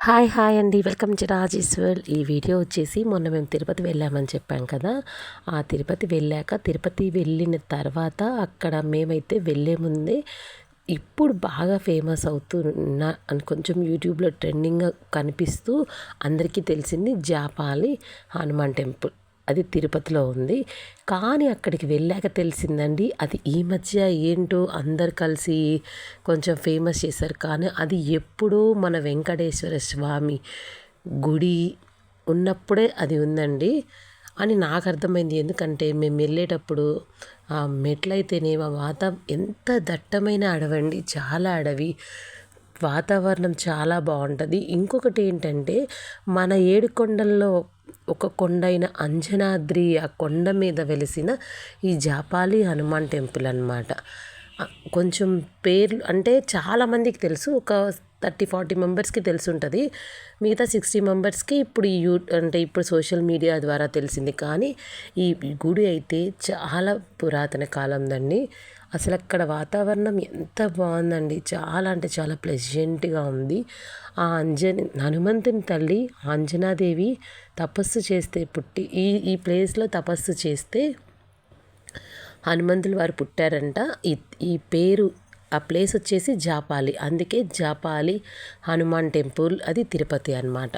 Hi hi అండి. Welcome to Rajeshwar ఈ video వచ్చేసి మొన్న మేము తిరుపతి వెళ్ళామని చెప్పాం కదా. ఆ తిరుపతి వెళ్ళాక తిరుపతి వెళ్ళిన తర్వాత అక్కడ మేమైతే వెళ్ళే ముందే ఇప్పుడు బాగా ఫేమస్ అవుతున్న అని కొంచెం యూట్యూబ్లో ట్రెండింగ్ కనిపిస్తూ అందరికీ తెలిసింది జాపాలి హనుమాన్ టెంపుల్. అది తిరుపతిలో ఉంది. కానీ అక్కడికి వెళ్ళాక తెలిసిందండి అది ఈ మధ్య ఏంటో అందరు కలిసి కొంచెం ఫేమస్ చేశారు. కానీ అది ఎప్పుడూ మన వెంకటేశ్వర స్వామి గుడి ఉన్నప్పుడే అది ఉందండి. అని నాకు అర్థమైంది. ఎందుకంటే మేము వెళ్ళేటప్పుడు ఆ మెట్లయితేనేమో వాత ఎంత దట్టమైన అడవండి చాలా అడవి. వాతావరణం చాలా బాగుంటుంది. ఇంకొకటి ఏంటంటే మన ఏడుకొండల్లో ఒక కొండ అయిన అంజనాద్రి ఆ కొండ మీద వెలిసిన ఈ జాపాలి హనుమాన్ టెంపుల్ అనమాట కొంచెం పేర్లు అంటే చాలామందికి తెలుసు ఒక థర్టీ ఫార్టీ మెంబర్స్కి తెలిసి ఉంటుంది మిగతా సిక్స్టీ మెంబర్స్కి ఇప్పుడు ఈ యూ అంటే ఇప్పుడు సోషల్ మీడియా ద్వారా తెలిసింది. కానీ ఈ గుడి అయితే చాలా పురాతన కాలందండి అసలు అక్కడ వాతావరణం ఎంత బాగుందండి. చాలా అంటే చాలా ప్లెజెంట్గా ఉంది. ఆ అంజని హనుమంతుని తల్లి అంజనాదేవి తపస్సు చేస్తే పుట్టి ఈ ఈ ప్లేస్లో తపస్సు చేస్తే హనుమంతులు వారు పుట్టారంట. ఈ ఈ పేరు ఆ ప్లేస్ వచ్చేసి జాపాలి. అందుకే జాపాలి హనుమాన్ టెంపుల్ అది తిరుపతి అనమాట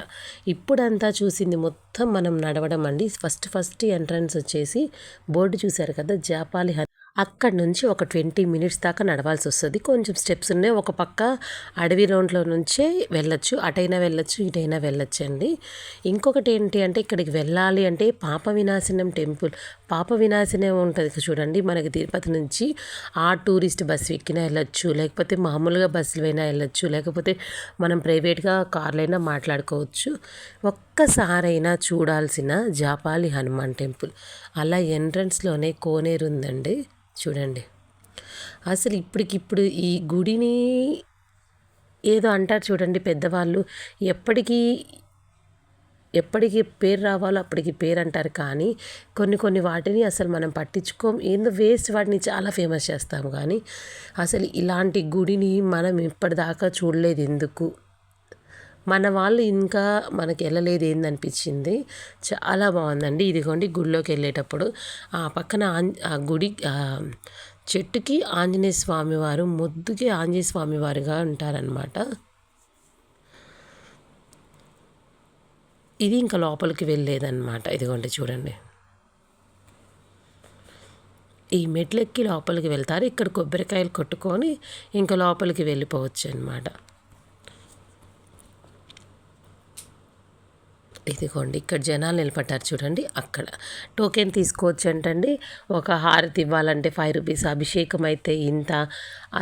ఇప్పుడంతా చూసింది మొత్తం మనం నడవడం అండి. ఫస్ట్ ఫస్ట్ ఎంట్రన్స్ వచ్చేసి బోర్డు చూశారు కదా జాపాలి అక్కడి నుంచి ఒక ట్వంటీ మినిట్స్ దాకా నడవాల్సి వస్తుంది. కొంచెం స్టెప్స్ ఉన్నాయి. ఒక పక్క అడవి రోడ్లో నుంచే వెళ్ళొచ్చు అటైనా వెళ్ళొచ్చు ఇటైనా వెళ్ళొచ్చు అండి ఇంకొకటి ఏంటి అంటే ఇక్కడికి వెళ్ళాలి అంటే పాప వినాశనం టెంపుల్. పాప వినాశనం ఉంటుంది చూడండి. మనకి తిరుపతి నుంచి ఆ టూరిస్ట్ బస్సు ఎక్కినా వెళ్ళొచ్చు లేకపోతే మామూలుగా బస్సులు అయినా వెళ్ళొచ్చు లేకపోతే మనం ప్రైవేట్గా కార్లైనా మాట్లాడుకోవచ్చు. ఒక్కసారైనా చూడాల్సిన జాపాలి హనుమాన్ టెంపుల్. అలా ఎంట్రన్స్లోనే కోనేరు ఉందండి. చూడండి. అసలు ఇప్పటికిప్పుడు ఈ గుడిని ఏదో అంటారు చూడండి పెద్దవాళ్ళు. ఎప్పటికీ ఎప్పటికి పేరు రావాలో అప్పటికి పేరు అంటారు కానీ కొన్ని కొన్ని వాటిని అసలు మనం పట్టించుకోం. ఏందో వేస్ట్ వాటిని చాలా ఫేమస్ చేస్తాం కానీ అసలు ఇలాంటి గుడిని మనం ఇప్పటిదాకా చూడలేదు ఎందుకు? మన వాళ్ళు ఇంకా మనకి వెళ్ళలేదు ఏందనిపించింది? చాలా బాగుందండి. ఇదిగోండి గుడిలోకి వెళ్ళేటప్పుడు. ఆ పక్కన ఆ గుడి చెట్టుకి ఆంజనేయ స్వామి వారు ముద్దుకి ఆంజనేయ స్వామి వారుగా ఉంటారనమాట ఇది ఇంకా లోపలికి వెళ్ళేదన్నమాట ఇదిగోండి చూడండి. ఈ మెట్లెక్కి లోపలికి వెళ్తారు. ఇక్కడ కొబ్బరికాయలు కొట్టుకొని ఇంకా లోపలికి వెళ్ళిపోవచ్చు అనమాట ఇదిగోండి ఇక్కడ జనాలు నిలబడ్డారు చూడండి అక్కడ. టోకెన్ తీసుకోవచ్చు అంటండి ఒక హారతి ఇవ్వాలంటే ఫైవ్ రూపీస్ అభిషేకం అయితే ఇంత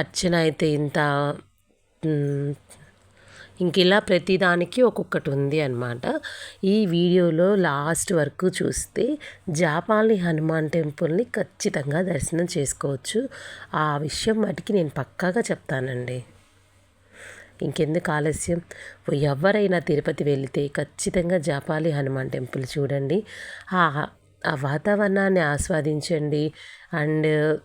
అర్చన అయితే ఇంత ఇంక ఇలా ప్రతిదానికి ఒక్కొక్కటి ఉంది అనమాట ఈ వీడియోలో లాస్ట్ వరకు చూస్తే జాపాలి హనుమాన్ టెంపుల్ని ఖచ్చితంగా దర్శనం చేసుకోవచ్చు. ఆ విషయం మటుకి నేను పక్కాగా చెప్తానండి. ఇంకెందుకు ఆలస్యం? ఎవరైనా తిరుపతి వెళితే ఖచ్చితంగా జాపాలి హనుమాన్ టెంపుల్ చూడండి. ఆ ఆ వాతావరణాన్ని ఆస్వాదించండి. అండ్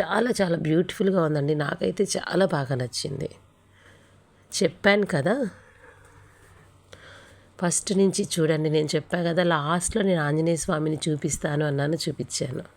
చాలా చాలా బ్యూటిఫుల్గా ఉందండి. నాకైతే చాలా బాగా నచ్చింది. చెప్పాను కదా? ఫస్ట్ నుంచి చూడండి. నేను చెప్పాను కదా లాస్ట్లో నేను ఆంజనేయ స్వామిని చూపిస్తాను అన్నాను చూపించాను.